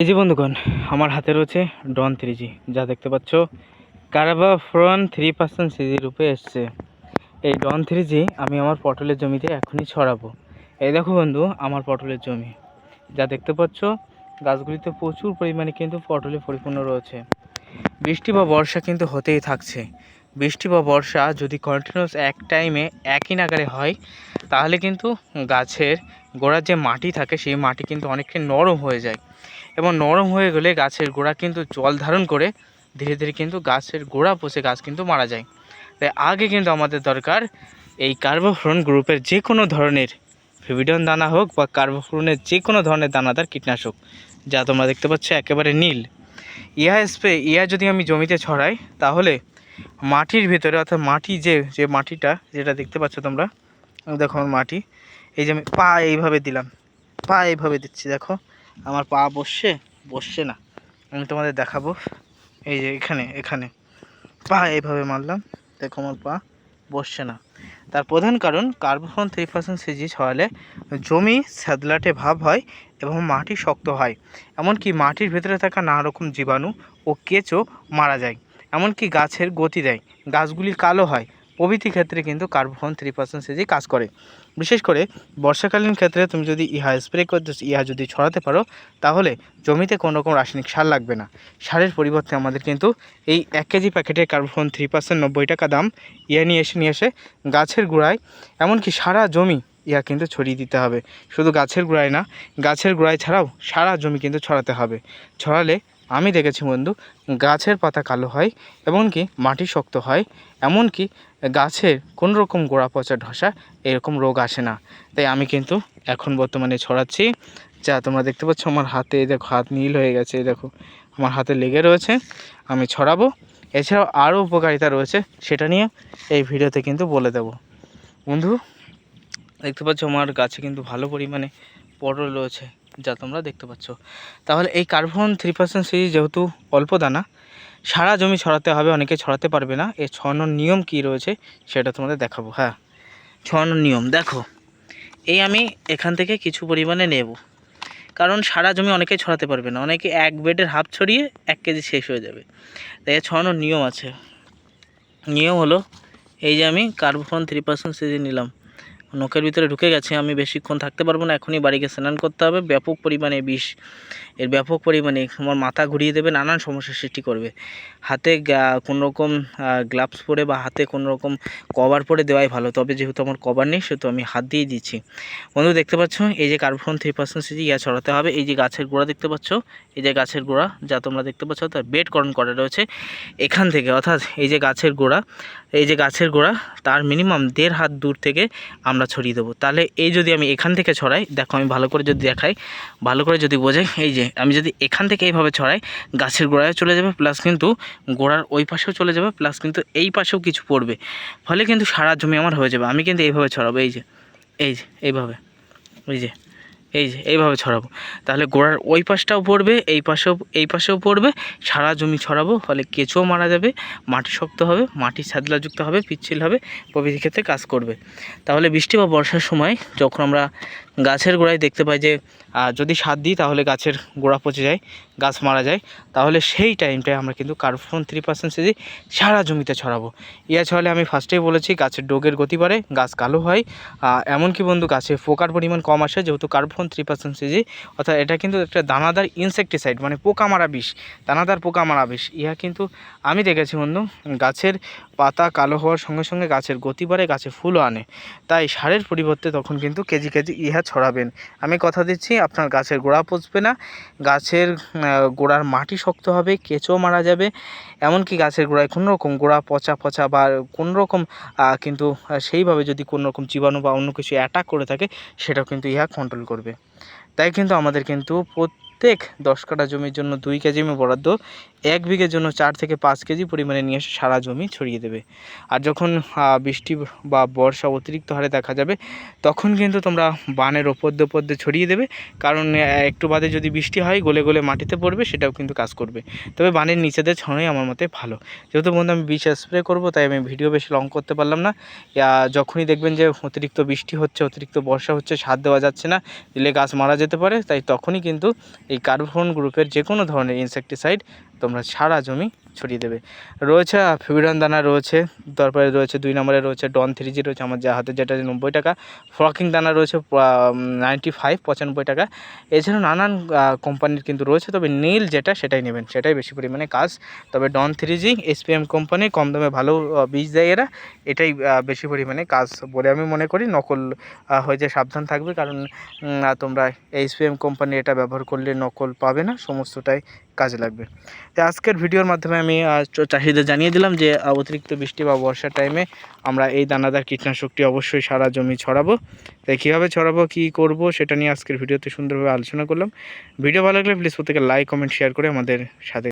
এই যে বন্ধুগণ, আমার হাতে রয়েছে ডন থ্রি জি যা দেখতে পাচ্ছ carbon three percent CG রূপে এসছে। এই ডন থ্রি জি আমি আমার পটলের জমিতে এখনই ছড়াবো। এই দেখো বন্ধু, আমার পটলের জমি। যা দেখতে পাচ্ছ, গাছগুলিতে প্রচুর পরিমাণে কিন্তু পটলে পরিপূর্ণ রয়েছে। বৃষ্টি বা বর্ষা কিন্তু হতেই থাকছে। বৃষ্টি বা বর্ষা যদি কন্টিনিউস এক টাইমে একই নাগারে হয়, তাহলে কিন্তু গাছের গোড়ার যে মাটি থাকে, সেই মাটি কিন্তু অনেকটাই নরম হয়ে যায়। এবং নরম হয়ে গেলে গাছের গোড়া কিন্তু জল ধারণ করে ধীরে ধীরে কিন্তু গাছের গোড়া পচে গাছ কিন্তু মারা যায়। তাই আগে কিন্তু আমাদের দরকার এই কার্বোফ্রন গ্রুপের যে কোনো ধরনের ফিবিডন দানা হোক বা কার্বোফ্রনের যে কোনো ধরনের দানাদার কীটনাশক, যা তোমরা দেখতে পাচ্ছ একেবারে নীল। ইহা স্প্রে, ইহা যদি আমি জমিতে ছড়াই, তাহলে মাটির ভিতরে অর্থাৎ মাটি যে যে মাটিটা, যেটা দেখতে পাচ্ছ তোমরা, দেখো আমার মাটি, এই যে আমি পা এইভাবে দিলাম, পা এইভাবে দিচ্ছি, দেখো। আমার পা বসছে বসছে না। আমি তোমাদের দেখাবো। এই যে এখানে এখানে। পা এইভাবে মারলাম। দেখো আমার পা বসছে না। তার প্রধান কারণ কার্বোফোন থ্রি পার্সেন্ট সিজি ছড়ালে জমি স্যাদলাটে ভাব হয় এবং মাটি শক্ত হয়। এমনকি মাটির ভেতরে থাকা নানা রকম জীবাণু ও কেঁচো মারা যায়। এমনকি গাছের গতি দেয়। গাছগুলি কালো হয়। প্রভৃতি ক্ষেত্রে কিন্তু কার্বোফোন থ্রি পার্সেন্ট সিজি কাজ করে। বিশেষ করে বর্ষাকালীন ক্ষেত্রে তুমি যদি ইহা স্প্রে করতে ইহা যদি ছড়াতে পারো, তাহলে জমিতে কোনো রকম রাসায়নিক সার লাগবে না। সারের পরিবর্তে আমাদের কিন্তু এই এক কেজি প্যাকেটের কার্বোফোন থ্রি পার্সেন্ট নব্বই টাকা দাম ইয়া নিয়ে এসে নিয়ে এসে গাছের গোড়ায়, এমনকি সারা জমি ইয়া কিন্তু ছড়িয়ে দিতে হবে। শুধু গাছের গোড়ায় না, গাছের গোড়ায় ছাড়াও সারা জমি কিন্তু ছড়াতে হবে। ছড়ালে আমি দেখেছি বন্ধু, গাছের পাতা কালো হয় এমনকি মাটি শক্ত হয়, এমনকি গাছের কোনো রকম গোড়া পচা ঢসা এরকম রোগ আসে না। তাই আমি কিন্তু এখন বর্তমানে ছড়াচ্ছি, যা তোমরা দেখতে পাচ্ছ আমার হাতে দেখো, হাত নীল হয়ে গেছে দেখো, আমার হাতে লেগে রয়েছে, আমি ছড়াবো। এছাড়াও আরও উপকারিতা রয়েছে, সেটা নিয়ে এই ভিডিওতে কিন্তু বলে দেব। বন্ধু, দেখতে পাচ্ছ আমার গাছে কিন্তু ভালো পরিমাণে পটল রয়েছে। যা তোমরা দেখতে পাচ্ছ। তাহলে এই কার্বন থ্রি পার্সেন্ট সিরিজ যেহেতু অল্প দানা, সারা জমি ছড়াতে হবে, অনেকে ছড়াতে পারবে না। এর ছড়ানোর নিয়ম কি রয়েছে সেটা তোমাদের দেখাবো হ্যাঁ। ছড়ানোর নিয়ম, দেখো। এই আমি এখান থেকে কিছু পরিমাণে নেব। কারণ সারা জমি অনেকে ছড়াতে পারবে না। অনেকে এক বেডের হাফ ছড়িয়ে এক কেজি শেষ হয়ে যাবে। তাই ছড়ানোর নিয়ম আছে। নিয়ম হলো, এই যে আমি কার্বোফোন থ্রি পার্সেন্ট সিজি নিলাম। নখের ভিতরে ঢুকে গেছে, আমি বেশিক্ষণ থাকতে পারব না, এখনই বাড়িকে স্নান করতে হবে, ব্যাপক পরিমাণে বিষ, এর ব্যাপক পরিমাণে আমার মাথা ঘুরিয়ে দেবে, নানান সমস্যার সৃষ্টি করবে। হাতে কোনো রকম গ্লাভস পরে বা হাতে কোনো রকম কভার পরে দেওয়াই ভালো, তবে যেহেতু আমার কভার নেই, সেহেতু আমি হাত দিয়েই দিচ্ছি। বন্ধু, দেখতে পাচ্ছ, এই যে কার্বন থ্রি পার্সেন্ট সিজি ইয়া ছড়াতে হবে, এই যে গাছের গোড়া দেখতে পাচ্ছ, এই যে গাছের গোড়া, যা তোমরা দেখতে পাচ্ছ, তার বেডকরণ করা রয়েছে, এখান থেকে, অর্থাৎ এই যে গাছের গোড়া, এই যে গাছের গোড়া, তার মিনিমাম দেড় হাত দূর থেকে আমরা ছড়িয়ে দেবো। তাহলে এই যদি আমি এখান থেকে ছড়াই, দেখো আমি ভালো করে যদি দেখাই, ভালো করে যদি বোঝাই, এই যে আমি যদি এখান থেকে এইভাবে ছড়াই, গাছের গোড়ায় চলে যাবে প্লাস কিন্তু গোড়ার ওই পাশেও চলে যাবে প্লাস কিন্তু এই পাশেও কিছু পড়বে। ফলে কিন্তু সারা জমি আমার হয়ে যাবে। আমি কিন্তু এইভাবে ছড়াবো, এই যে এই যে, এইভাবে, এই যে। এই যে, এইভাবে ছড়াবো। তাহলে গোড়ার ওই পাশটাও পড়বে, এই পাশেও এই পাশেও পড়বে, সারা জমি ছড়াবো, ফলে কেঁচোও মারা যাবে, মাটি শক্ত হবে, মাটি ছাদলাযুক্ত হবে, পিচ্ছিল হবে, প্রভৃতি ক্ষেত্রে কাজ করবে। তাহলে বৃষ্টি বা বর্ষার সময় যখন আমরা গাছের গোড়ায় দেখতে পাই যে যদি সার দিই তাহলে গাছের গোড়া পচে যায়, গাছ মারা যায়, তাহলে সেই টাইমটায় আমরা কিন্তু কার্বন থ্রি পার্সেন্ট সিজি সারা জমিতে ছড়াবো। ইয়া ছড়ালে আমি ফার্স্টেই বলেছি, গাছের ডোগের গতি বাড়ে, গাছ কালো হয় এমনকি বন্ধু গাছে পোকার পরিমাণ কম আসে, যেহেতু কার্বন থ্রি পার্সেন্ট সিজি অর্থাৎ এটা কিন্তু একটা দানাদার ইনসেকটিসাইড মানে পোকা মারা বিষ, দানাদার পোকা মারা বিষ। ইহা কিন্তু আমি দেখেছি বন্ধু, গাছের পাতা কালো হওয়ার সঙ্গে সঙ্গে গাছের গতি বাড়ে, গাছে ফুলও আনে। তাই সারের পরিবর্তে তখন কিন্তু কেজি কেজি ইহা ছড়াবেন। আমি কথা দিচ্ছি, আপনার গাছের গোড়া পচবে না, গাছের গোড়ার মাটি শক্ত হবে কেঁচো মারা যাবে, এমনকি গাছের গোড়ায় কোনো রকম গোড়া পচা পচা বা কোনো রকম কিন্তু সেইভাবে যদি কোনো রকম জীবাণু বা অন্য কিছু অ্যাটাক করে থাকে, সেটাও কিন্তু ইহা কন্ট্রোল করবে। তাই কিন্তু আমাদের কিন্তু প্রত্যেক দশ কাঠা জমির জন্য দুই কেজি বরাদ্দ, এক বিঘের জন্য চার থেকে পাঁচ কেজি পরিমাণে নিয়ে এসে সারা জমি ছড়িয়ে দেবে। আর যখন বৃষ্টি বা বর্ষা অতিরিক্ত হারে দেখা যাবে, তখন কিন্তু তোমরা বানের ওপর দিয়ে ওপর দিয়ে ছড়িয়ে দেবে। কারণ একটু বাদে যদি বৃষ্টি হয়, গলে গলে মাটিতে পড়বে, সেটাও কিন্তু কাজ করবে। তবে বানের নিচেদের ছড়াই আমার মতে ভালো। যেহেতু বন্ধু আমি বিষ স্প্রে করব, তাই আমি ভিডিও বেশি লং করতে পারলাম না। যখনই দেখবেন যে অতিরিক্ত বৃষ্টি হচ্ছে, অতিরিক্ত বর্ষা হচ্ছে, সার দেওয়া যাচ্ছে না, দিলে গাছ মারা যেতে পারে, তাই তখনই কিন্তু এই কার্বন গ্রুপের যে কোনো ধরনের ইনসেকটিসাইড তোমরা সারা জমি ছড়িয়ে দেবে। রয়েছে ফিবিরান দানা রয়েছে, তারপরে রয়েছে দুই নম্বরে রয়েছে ডন থ্রি জি রয়েছে আমার যা হাতে যেটা নব্বই টাকা। ফ্রকিং দানা রয়েছে নাইনটি ফাইভ পঁচানব্বই টাকা। এছাড়াও নানান কোম্পানির কিন্তু রয়েছে, তবে নীল যেটা সেটাই নেবেন, সেটাই বেশি পরিমাণে কাজ। তবে Don three G, SPM company, কম দামে ভালো বীজ দেয় এরা, এটাই বেশি পরিমাণে কাজ বলে আমি মনে করি। নকল হয়ে যে সাবধান থাকবে, কারণ তোমরা এইচপিএম কোম্পানি এটা ব্যবহার করলে নকল পাবে না, সমস্তটাই কাজে লাগবে। তো আজকের ভিডিওর মাধ্যমে আমি চাষিদের জানিয়ে দিলাম যে অতিরিক্ত বৃষ্টি বা বর্ষার টাইমে আমরা এই দানাদার কীটনাশকটি অবশ্যই সারা জমি ছড়াবো। তাই কীভাবে ছড়াবো, কী করব, সেটা নিয়ে আজকের ভিডিওতে সুন্দরভাবে আলোচনা করলাম। ভিডিও ভালো লাগলে প্লিজ প্রত্যেকে লাইক কমেন্ট শেয়ার করে আমাদের সাথে